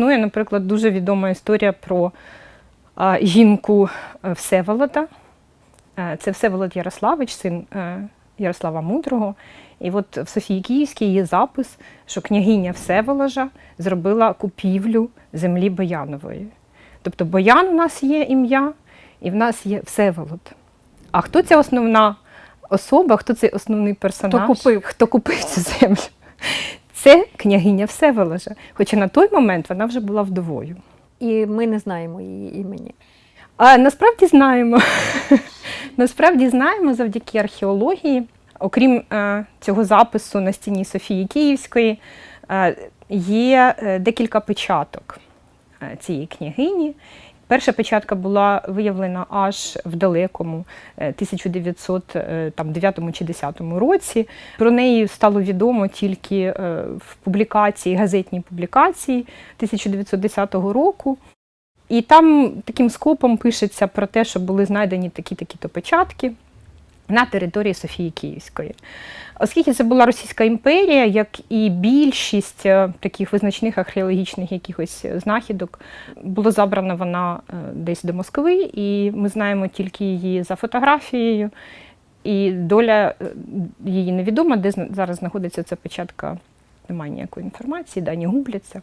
існує, наприклад, дуже відома історія про жінку е, Всеволода. Е, Це Всеволод Ярославич, син е, Ярослава Мудрого. І от в Софії Київській є запис, що княгиня Всеволожа зробила купівлю землі Боянової. Тобто Боян у нас є ім'я, і в нас є Всеволод. А хто ця основна особа, хто цей основний персонаж? купив? Хто купив цю землю? Це княгиня Всеволожа. Хоча на той момент вона вже була вдовою. І ми не знаємо її імені. А насправді знаємо. насправді знаємо завдяки археології. Окрім е, цього запису на стіні Софії Київської, е, є е, декілька печаток цієї княгині. Перша печатка була виявлена аж в далекому е, 1909 чи 10 році. Про неї стало відомо тільки е, в публікації, газетній публікації 1910 року. І там таким скопом пишеться про те, що були знайдені такі-такі-то печатки на території Софії Київської. Оскільки це була Російська імперія, як і більшість е, таких визначних археологічних якихось знахідок, було забрано вона е, десь до Москви, і ми знаємо тільки її за фотографією. І доля е, її невідома, де зараз знаходиться ця печатка, немає ніякої інформації, дані губляться.